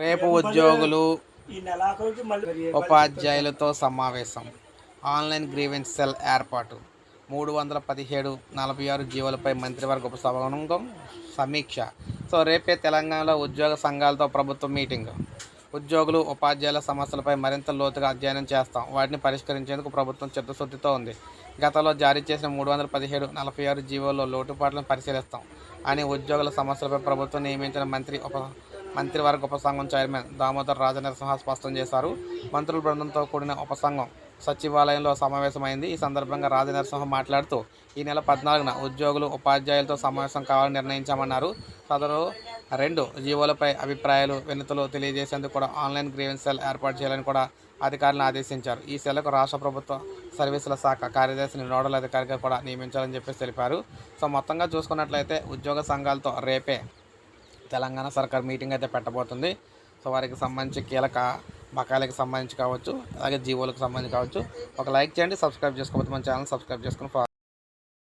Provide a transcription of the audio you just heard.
రేపు ఉద్యోగులు ఉపాధ్యాయులతో సమావేశం. ఆన్లైన్ గ్రీవెన్స్ సెల్ ఏర్పాటు. మూడు వందల పదిహేడు నలభై ఆరు జీవోలపై మంత్రివర్గ ఉపసంఘం సమీక్ష. సో రేపే తెలంగాణలో ఉద్యోగ సంఘాలతో ప్రభుత్వం మీటింగ్. ఉద్యోగులు ఉపాధ్యాయుల సమస్యలపై మరింత లోతుగా అధ్యయనం చేస్తాం. వాటిని పరిష్కరించేందుకు ప్రభుత్వం చిత్తశుద్ధితో ఉంది. గతంలో జారీ చేసిన మూడు వందల పదిహేడు నలభై ఆరు జీవోల్లో లోటుపాట్లను పరిశీలిస్తాం అని ఉద్యోగుల సమస్యలపై ప్రభుత్వం నియమించిన మంత్రి ఉప మంత్రివర్గ ఉపసంఘం చైర్మన్ దామోదర్ రాజనరసింహ స్పష్టం చేశారు. మంత్రుల బృందంతో కూడిన ఉపసంఘం సచివాలయంలో సమావేశమైంది. ఈ సందర్భంగా రాజనరసింహ మాట్లాడుతూ ఈ నెల పద్నాలుగున ఉద్యోగులు ఉపాధ్యాయులతో సమావేశం కావాలని నిర్ణయించామన్నారు. సదరు రెండు జీవోలపై అభిప్రాయాలు వినతులు తెలియజేసేందుకు కూడా ఆన్లైన్ గ్రీవెన్స్ సెల్ ఏర్పాటు చేయాలని కూడా అధికారులను ఆదేశించారు. ఈ సెల్కు రాష్ట్ర ప్రభుత్వ సర్వీసుల శాఖ కార్యదర్శిని నోడల్ అధికారిగా కూడా నియమించాలని చెప్పేసి తెలిపారు. సో మొత్తంగా చూసుకున్నట్లయితే ఉద్యోగ సంఘాలతో రేపే తెలంగాణ సర్కార్ మీటింగ్ అయితే పెట్టబోతుంది. సో వారికి సంబంధించి కీలక బకాయిలకు సంబంధించి కావచ్చు అలాగే జీవోలకు సంబంధించి కావచ్చు ఒక లైక్ చేయండి సబ్స్క్రైబ్ చేసుకోకపోతే మన ఛానల్ సబ్స్క్రైబ్ చేసుకుని